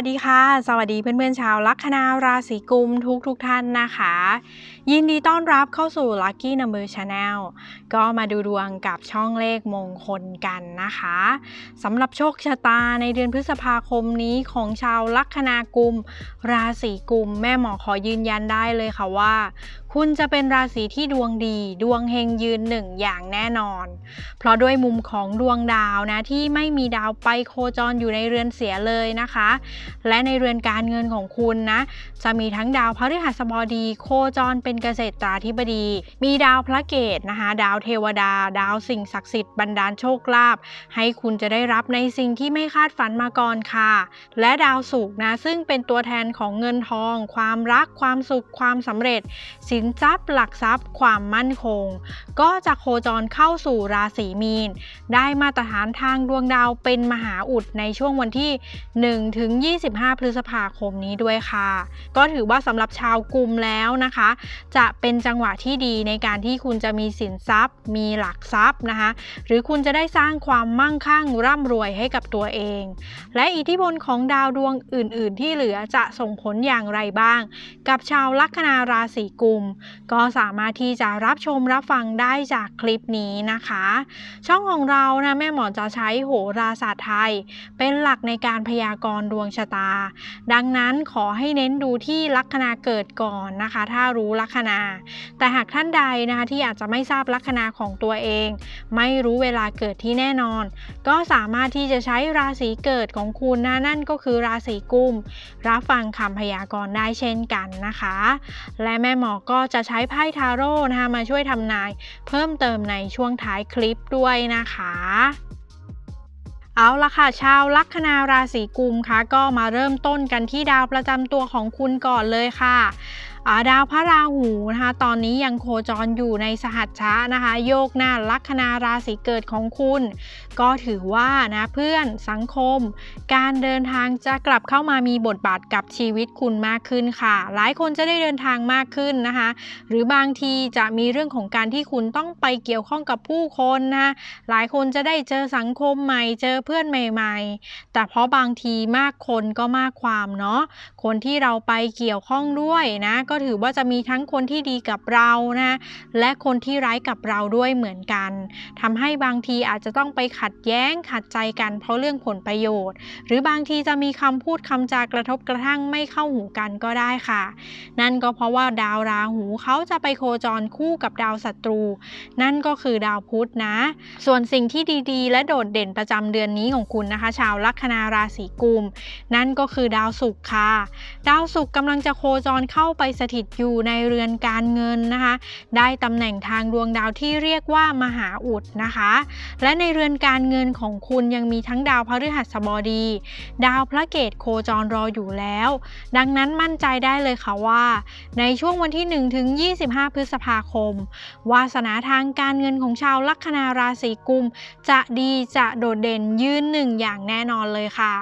วัสดีค่ะ สวัสดีเพื่อนๆชาวลัคนาราศีกุมทุกทุกท่านนะคะ ยินดีต้อนรับเข้าสู่ Lucky Number Channel ก็มาดูดวงกับช่องเลขมงคลกันนะคะสำหรับโชคชะตาในเดือนพฤษภาคมนี้ของชาวลัคนากุม ราศีกุม แม่หมอขอยืนยันได้เลยค่ะว่าคุณจะเป็นราศีที่ดวงดี ดวงเฮงยืนหนึ่งอย่างแน่นอน เพราะด้วยมุมของดวงดาวนะที่ไม่มีดาวไปโคจรอยู่ในเรือนเสียเลยนะคะ และในเรือนการเงินของคุณนะจะมีทั้งดาวพฤหัสบดีโคจรเป็นเกษตราธิบดี มีดาวพระเกตนะคะดาวเทวดา ดาวสิ่งศักดิ์สิทธิ์บันดาลโชคลาภให้คุณจะได้รับในสิ่งที่ไม่คาดฝันมาก่อนค่ะ และดาวศุกร์นะซึ่งเป็นตัวแทนของเงินทอง ความรักความสุขความสำเร็จสินทรัพย์หลักทรัพย์ ความมั่นคง ก็จะโคจรเข้าสู่ราศีมีน ได้มาตรฐานทางดวงดาวเป็นมหาอุดในช่วงวันที่1ถึง25 พฤษภาคมนี้ด้วยค่ะ ก็ถือว่าสำหรับชาวกลุ่มแล้วนะคะ จะเป็นจังหวะที่ดีในการที่คุณจะมีสินทรัพย์ มีหลักทรัพย์นะคะ หรือคุณจะได้สร้างความมั่งคั่งร่ำรวยให้กับตัวเอง และอิทธิพลของดาวดวงอื่น ๆ ที่เหลือจะส่งผลอย่างไรบ้าง กับชาวลัคนาราศีกุมก็สามารถที่จะรับชมรับฟังได้จากคลิปนี้นะคะ ช่องของเรานะแม่หมอจะใช้โหราศาสตร์ไทย เป็นหลักในการพยากรณ์ดวงชะตา ดังนั้นขอให้เน้นดูที่ลัคนาเกิดก่อนนะคะ ถ้ารู้ลัคนา แต่หากท่านใดนะคะที่อาจจะไม่ทราบลัคนาของตัวเอง ไม่รู้เวลาเกิดที่แน่นอน ก็สามารถที่จะใช้ราศีเกิดของคุณนะนั่นก็คือราศีกุมรับฟังคำพยากรณ์ได้เช่นกันนะคะ และแม่หมอก็จะใช้ไพ่ทาโร่นะคะมาช่วยทำนายเพิ่มเติมในช่วงท้ายคลิปด้วยนะคะเอาละค่ะชาวลัคนาราศีกุมคะก็มาเริ่มต้นกันที่ดาวประจำตัวของคุณก่อนเลยค่ะ ดาวพระราหูนะคะตอนนี้ยังโคจรอยู่ในสหัชชะนะคะ โยกหน้าลัคนาราศีเกิดของคุณ ก็ถือว่านะเพื่อนสังคม การเดินทางจะกลับเข้ามามีบทบาทกับชีวิตคุณมากขึ้นค่ะ หลายคนจะได้เดินทางมากขึ้นนะคะ หรือบางทีจะมีเรื่องของการที่คุณต้องไปเกี่ยวข้องกับผู้คนนะหลายคนจะได้เจอสังคมใหม่เจอเพื่อนใหม่ ๆ แต่เพราะบางทีมากคนก็มากความเนาะคนที่เราไปเกี่ยวข้องด้วยนะก็ถือว่าจะมีทั้งคนที่ดีกับเรานะและคนที่ร้ายกับเราด้วยเหมือนกันทำให้บางทีอาจจะต้องไปขัดแย้งขัดใจกันเพราะเรื่องผลประโยชน์ หรือบางทีจะมีคำพูดคำจากระทบกระทั่งไม่เข้าหูกันก็ได้ค่ะ นั่นก็เพราะว่าดาวราหูเขาจะไปโคจรคู่กับดาวศัตรู นั่นก็คือดาวพุธนะ ส่วนสิ่งที่ดีๆ และโดดเด่นประจำเดือนนี้ของคุณนะคะ ชาวลัคนาราศีกุม นั่นก็คือดาวศุกร์ค่ะ ดาวศุกร์กำลังจะโคจรเข้าไปสถิตอยู่ในเรือนการเงินนะคะ ได้ตำแหน่งทางดวงดาวที่เรียกว่ามหาอุดนะคะ และในเรือนการเงินของคุณยังมีทั้งดาวพฤหัสบดี ดาวพระเกตโคจรรออยู่แล้ว ดังนั้นมั่นใจได้เลยค่ะว่า ในช่วงวันที่ 1 ถึง 25 พฤษภาคม วาสนาทางการเงินของชาวลัคนาราศีกุม จะดีจะโดดเด่นยืนหนึ่งอย่างแน่นอนเลยค่ะ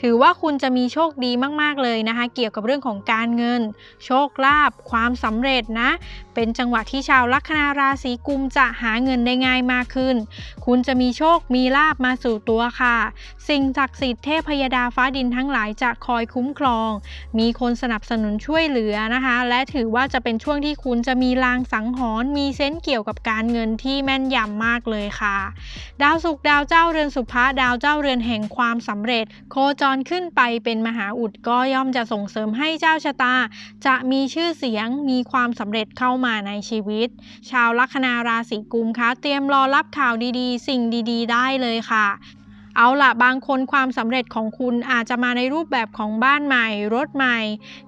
ถือว่าคุณจะมีโชคดีมาก ๆ เลยนะคะ เกี่ยวกับเรื่องของการเงิน โชคลาภความสำเร็จนะ เป็นจังหวะที่ชาวลัคนาราศีกุมจะหาเงินได้ง่ายมากขึ้น คุณจะมีโชคมีลาบมาสู่ตัวค่ะ สิ่งศักดิ์สิทธิ์เทพยดาฟ้าดินทั้งหลายจะคอยคุ้มครอง มีคนสนับสนุนช่วยเหลือนะคะ และถือว่าจะเป็นช่วงที่คุณจะมีลางสังหรณ์มีเซนส์เกี่ยวกับการเงินที่แม่นยำมากเลยค่ะ ดาวศุกดาวเจ้าเรือนสุภะดาวเจ้าเรือนแห่งความสำเร็จ โคจรขึ้นไปเป็นมหาอุดก็ย่อมจะส่งเสริมให้เจ้าชะตา จะมีชื่อเสียง มีความสำเร็จเข้ามาในชีวิต ชาวลัคนาราศีกุมคะ เตรียมรอรับข่าวดีๆ สิ่งดีๆ ได้เลยค่ะ เอาละบางคนความสำเร็จของคุณอาจจะมาในรูปแบบของบ้านใหม่ รถใหม่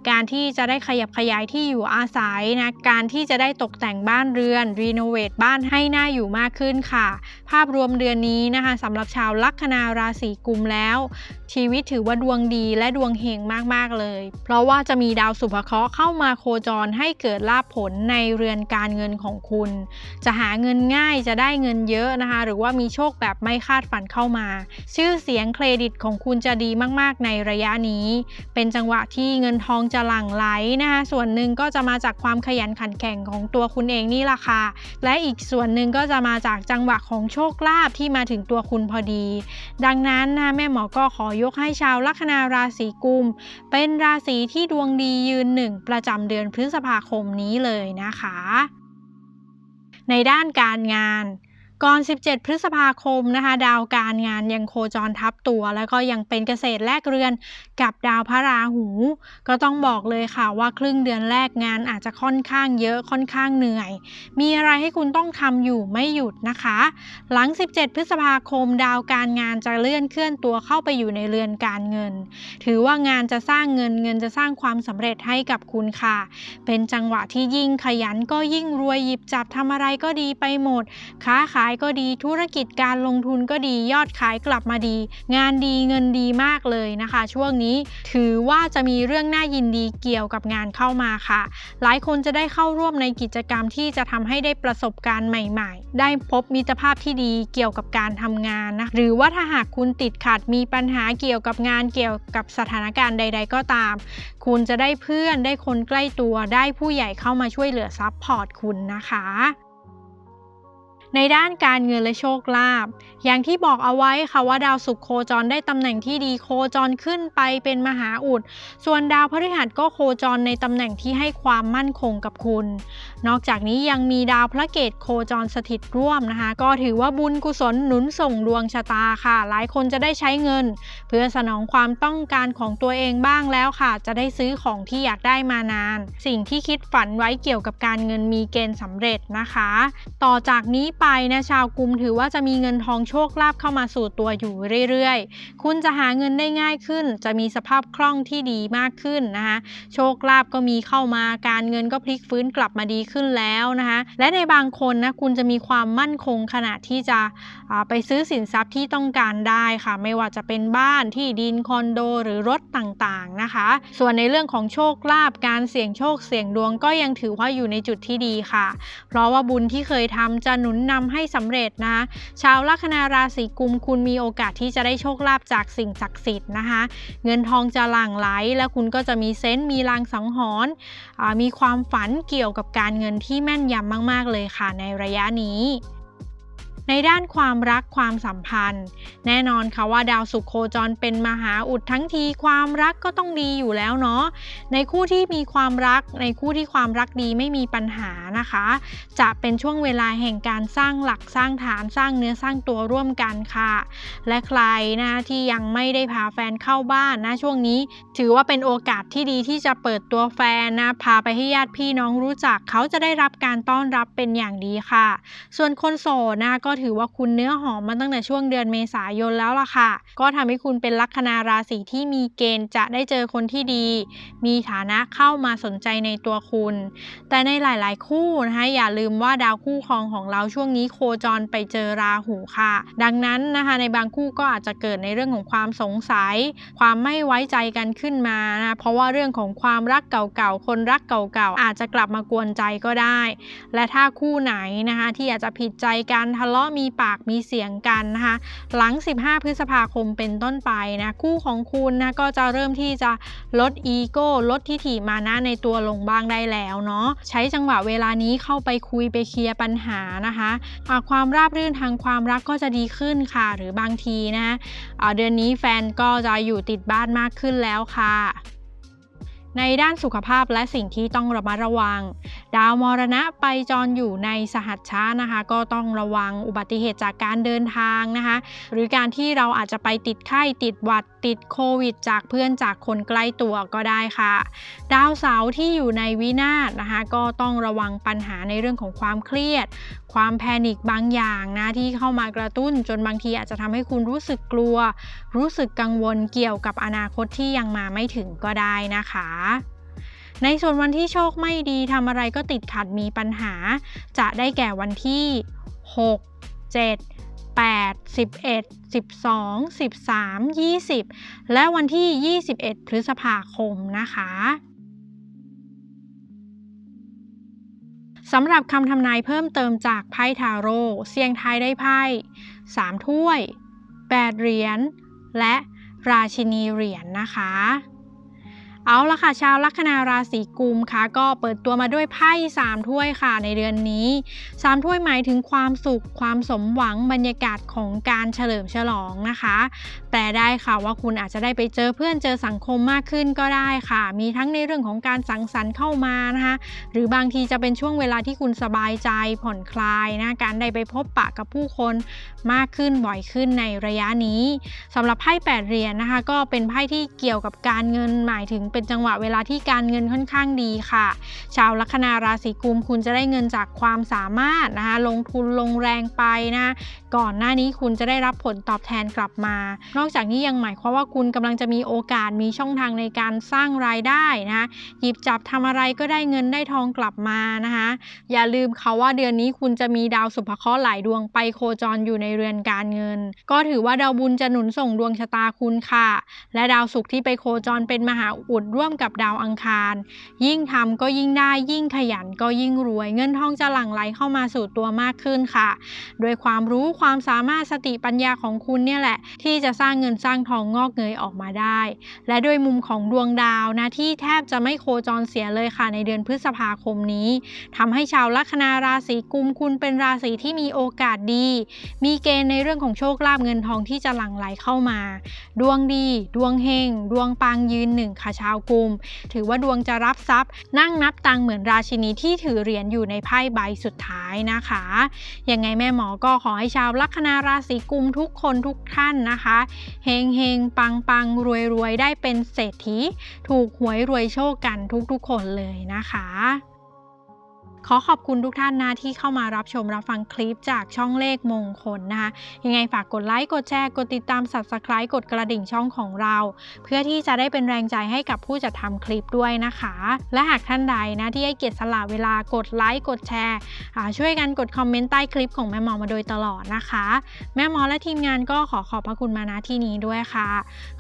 การที่จะได้ขยับขยายที่อยู่อาศัยนะการที่จะได้ตกแต่งบ้านเรือนรีโนเวทบ้านให้น่าอยู่มากขึ้นค่ะ ภาพรวมเดือนนี้นะคะสำหรับชาวลัคนาราศีกุมแล้ว ชีวิตถือว่าดวงดีและดวงเฮงมากๆเลย เพราะว่าจะมีดาวสุภเคราะห์เข้ามาโคจรให้เกิดลาภผลในเรือนการเงินของคุณ จะหาเงินง่ายจะได้เงินเยอะนะคะ หรือว่ามีโชคแบบไม่คาดฝันเข้ามาชื่อเสียงเครดิตของคุณจะดีมาก ๆ ในระยะนี้ เป็นจังหวะที่เงินทองจะหลั่งไหลนะคะส่วนหนึ่งก็จะมาจากความขยันขันแข็งของตัวคุณเองนี่แหละค่ะและอีกส่วนหนึ่งก็จะมาจากจังหวะของโชคลาภที่มาถึงตัวคุณพอดี ดังนั้นนะแม่หมอก็ขอยกให้ชาวลัคนาราศีกุม เป็นราศีที่ดวงดียืนหนึ่งประจำเดือนพฤษภาคมนี้เลยนะคะ ในด้านการงาน ก่อน 17 พฤษภาคมนะคะ ดาวการงานยังโคจรทับตัว แล้วก็ยังเป็นเกษตรแลกเรือนกับดาวพระราหู ก็ต้องบอกเลยค่ะว่าครึ่งเดือนแรกงานอาจจะค่อนข้างเยอะค่อนข้างเหนื่อย มีอะไรให้คุณต้องทำอยู่ไม่หยุดนะคะ หลัง 17 พฤษภาคม ดาวการงานจะเลื่อนเคลื่อนตัวเข้าไปอยู่ในเรือนการเงิน ถือว่างานจะสร้างเงินเงินจะสร้างความสำเร็จให้กับคุณค่ะ เป็นจังหวะที่ยิ่งขยันก็ยิ่งรวยหยิบจับทำอะไรก็ดีไปหมดค้าขายก็ดี ธุรกิจการลงทุนก็ดี ยอดขายกลับมาดี งานดีเงินดีมากเลยนะคะ ช่วงนี้ถือว่าจะมีเรื่องน่ายินดีเกี่ยวกับงานเข้ามาค่ะ หลายคนจะได้เข้าร่วมในกิจกรรมที่จะทำให้ได้ประสบการณ์ใหม่ ๆ ได้พบมิตรภาพที่ดีเกี่ยวกับการทำงานนะหรือว่าถ้าหากคุณติดขัดมีปัญหาเกี่ยวกับงานเกี่ยวกับสถานการณ์ใด ๆ ก็ตาม คุณจะได้เพื่อนได้คนใกล้ตัวได้ผู้ใหญ่เข้ามาช่วยเหลือซัพพอร์ตคุณนะคะ ในด้านการเงินและโชคลาภอย่างที่บอกเอาไว้ค่ะว่าดาวศุกร์โคจรได้ตำแหน่งที่ดีโคจรขึ้นไปเป็นมหาอุด ส่วนดาวพฤหัสก็โคจรในตำแหน่งที่ให้ความมั่นคงกับคุณ นอกจากนี้ยังมีดาวพระเกตโคจรสถิตร่วมนะคะ ก็ถือว่าบุญกุศลหนุนส่งดวงชะตาค่ะ หลายคนจะได้ใช้เงิน เพื่อสนองความต้องการของตัวเองบ้างแล้วค่ะ จะได้ซื้อของที่อยากได้มานาน สิ่งที่คิดฝันไว้เกี่ยวกับการเงินมีเกณฑ์สำเร็จนะคะ ต่อจากนี้ไปนะชาวกุมถือว่าจะมีเงินทองโชคลาภเข้ามาสู่ตัวอยู่เรื่อยๆ คุณจะหาเงินได้ง่ายขึ้น จะมีสภาพคล่องที่ดีมากขึ้นนะคะโชคลาภก็มีเข้ามาการเงินก็พลิกฟื้นกลับมาดีขึ้นแล้วนะคะและในบางคนนะคุณจะมีความมั่นคงขณะที่จะไปซื้อสินทรัพย์ที่ต้องการได้ค่ะ ไม่ว่าจะเป็นบ้านที่ดินคอนโด หรือรถต่างๆนะคะ ส่วนในเรื่องของโชคลาภการเสี่ยงโชคเสี่ยงดวงก็ยังถือว่าอยู่ในจุดที่ดีค่ะ เพราะว่าบุญที่เคยทำจะหนุนนำให้สำเร็จนะคะชาวลัคนาราศีกุมคุณมีโอกาสที่จะได้โชคลาภจากสิ่งศักดิ์สิทธิ์นะคะ เงินทองจะหลั่งไหล และคุณก็จะมีเซนต์มีลางสังหรณ์อ่ามีความฝันเกี่ยวกับการเงินที่แม่นยำมาก ๆ เลยค่ะในระยะนี้ ในด้านความรักความสัมพันธ์ แน่นอนค่ะว่าดาวสุขโคจรเป็นมหาอุดทั้งทีความรักก็ต้องดีอยู่แล้วเนาะในคู่ที่มีความรัก ในคู่ที่ความรักดีไม่มีปัญหานะคะ จะเป็นช่วงเวลาแห่งการสร้างหลักสร้างฐานสร้างเนื้อสร้างตัวร่วมกันค่ะ และใครนะที่ยังไม่ได้พาแฟนเข้าบ้านนะช่วงนี้ ถือว่าเป็นโอกาสที่ดีที่จะเปิดตัวแฟนนะพาไปให้ญาติพี่น้องรู้จักเขาจะได้รับการต้อนรับเป็นอย่างดีค่ะ ส่วนคนโสดนะก็ถือว่าคุณเนื้อหอมมาตั้งแต่ช่วงเดือนเมษายนแล้วล่ะค่ะ ก็ทำให้คุณเป็นลัคนาราศีที่มีเกณฑ์จะได้เจอคนที่ดี มีฐานะเข้ามาสนใจในตัวคุณ แต่ในหลาย ๆ คู่นะคะอย่าลืมว่าดาวคู่ครองของเราช่วงนี้โคจรไปเจอราหูค่ะ ดังนั้นนะคะในบางคู่ก็อาจจะเกิดในเรื่องของความสงสัย ความไม่ไว้ใจกันขึ้นมานะเพราะว่าเรื่องของความรักเก่าๆคนรักเก่าๆอาจจะกลับมากวนใจก็ได้ และถ้าคู่ไหนนะคะที่อาจจะผิดใจกันทะเลาะมีปากมีเสียงกันนะคะ หลัง 15 พฤษภาคมเป็นต้นไปนะคู่ของคุณนะก็จะเริ่มที่จะลดอีโก้ลดทิฐิมานะในตัวลงบ้างได้แล้วเนาะใช้จังหวะเวลานี้เข้าไปคุยไปเคลียร์ปัญหานะคะอ่าความราบรื่นทางความรักก็จะดีขึ้นค่ะ หรือบางทีนะอ่าเดือนนี้แฟนก็จะอยู่ติดบ้านมากขึ้นแล้วค่ะ ในด้านสุขภาพและสิ่งที่ต้องระมัดระวัง ดาวมรณะไปจรอยู่ในสหัชชานะคะ ก็ต้องระวังอุบัติเหตุจากการเดินทางนะคะ หรือการที่เราอาจจะไปติดไข้ติดหวัดติดโควิด จากเพื่อนจากคนใกล้ตัวก็ได้ค่ะ ดาวเสาร์ที่อยู่ในวินาศนะคะ ก็ต้องระวังปัญหาในเรื่องของความเครียด ความแพนิคบางอย่างนะที่เข้ามากระตุ้น จนบางทีอาจจะทำให้คุณรู้สึกกลัว รู้สึกกังวลเกี่ยวกับอนาคตที่ยังมาไม่ถึงก็ได้นะคะในส่วนวันที่โชคไม่ดีทำอะไรก็ติดขัดมีปัญหา จะได้แก่วันที่ 6 7 8 11 12 13 20 และวันที่ 21 พฤษภาคมนะคะสำหรับคำทำนายเพิ่มเติมจากไพ่ทาโร่เสียงทายได้ไพ่3ถ้วย 8 เหรียญและราชินีเหรียญนะคะ เอาละค่ะชาวลัคนาราศีกุมค่ะ ก็เปิดตัวมาด้วยไพ่3ถ้วยค่ะในเดือนนี้3ถ้วยหมายถึงความสุขความสมหวังบรรยากาศของการเฉลิมฉลองนะคะ ลได้ค่ะว่าคุณอาจจะได้ไปเจอเพื่อนเจอสังคมมากขึ้นก็ได้ค่ะ มีทั้งในเรื่องของการสังสรรค์เข้ามานะคะ หรือบางทีจะเป็นช่วงเวลาที่คุณสบายใจผ่อนคลายนะ การได้ไปพบปะกับผู้คนมากขึ้นบ่อยขึ้นในระยะนี้สำหรับไพ่แปดเหรียญนะคะ ก็เป็นไพ่ที่เกี่ยวกับการเงินหมายถึงเป็นจังหวะเวลาที่การเงินค่อนข้างดีค่ะ ชาวลัคนาราศีกุมคุณจะได้เงินจากความสามารถนะคะ ลงทุนลงแรงไปนะ ก่อนหน้านี้คุณจะได้รับผลตอบแทนกลับมานอกอกจากนี้ยังหมายความว่าคุณกำลังจะมีโอกาสมีช่องทางในการสร้างรายได้นะคะหยิบจับทำอะไรก็ได้เงินได้ทองกลับมานะคะอย่าลืมเขาว่าเดือนนี้คุณจะมีดาวสุภเคราะห์หลายดวงไปโคจรอยู่ในเรือนการเงิน ก็ถือว่าดาวบุญจะหนุนส่งดวงชะตาคุณค่ะ และดาวศุกร์ที่ไปโคจรเป็นมหาอุดร่วมกับดาวอังคาร ยิ่งทำก็ยิ่งได้ยิ่งขยันก็ยิ่งรวย เงินทองจะหลั่งไหลเข้ามาสู่ตัวมากขึ้นค่ะ โดยความรู้ความสามารถสติปัญญาของคุณเนี่ยแหละที่จะสร้างางเงินสร้างทองงอกเงยออกมาได้ และด้วยมุมของดวงดาวนะที่แทบจะไม่โคจรเสียเลยค่ะในเดือนพฤษภาคมนี้ทำให้ชาวลัคนาราศีกุมคุณเป็นราศีที่มีโอกาสดี มีเกณฑ์ในเรื่องของโชคลาภเงินทองที่จะหลั่งไหลเข้ามา ดวงดี ดวงเฮงดวงปังยืนหนึ่งค่ะชาวกุม ถือว่าดวงจะรับทรัพย์ นั่งนับตังเหมือนราชินีที่ถือเหรียญอยู่ในไพ่ใบสุดท้ายนะคะยังไงแม่หมอก็ขอให้ชาวลัคนาราศีกุมทุกคนทุกท่านนะคะเฮงเฮงปังปังรวยรวยได้เป็นเศรษฐี ถูกหวยรวยโชคกันทุกๆคนเลยนะคะ ขอขอบคุณทุกท่านนะที่เข้ามารับชมรับฟังคลิปจากช่องเลขมงคลนะคะ ยังไงฝากกดไลค์ กดแชร์ กดติดตาม subscribe กดกระดิ่งช่องของเรา เพื่อที่จะได้เป็นแรงใจให้กับผู้จัดทำคลิปด้วยนะคะ และหากท่านใดนะที่ให้เกียรติสละเวลากดไลค์ กดแชร์ ช่วยกันกดคอมเมนต์ใต้คลิปของแม่หมอมาโดยตลอดนะคะ แม่หมอและทีมงานก็ขอขอบพระคุณมาณที่นี้ด้วยค่ะ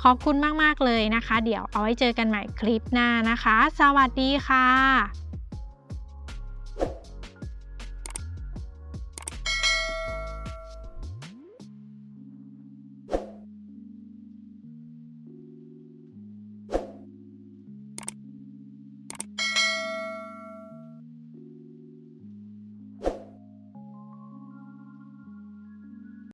ขอบคุณมากๆเลยนะคะ เดี๋ยวเอาไว้เจอกันใหม่คลิปหน้านะคะ สวัสดีค่ะ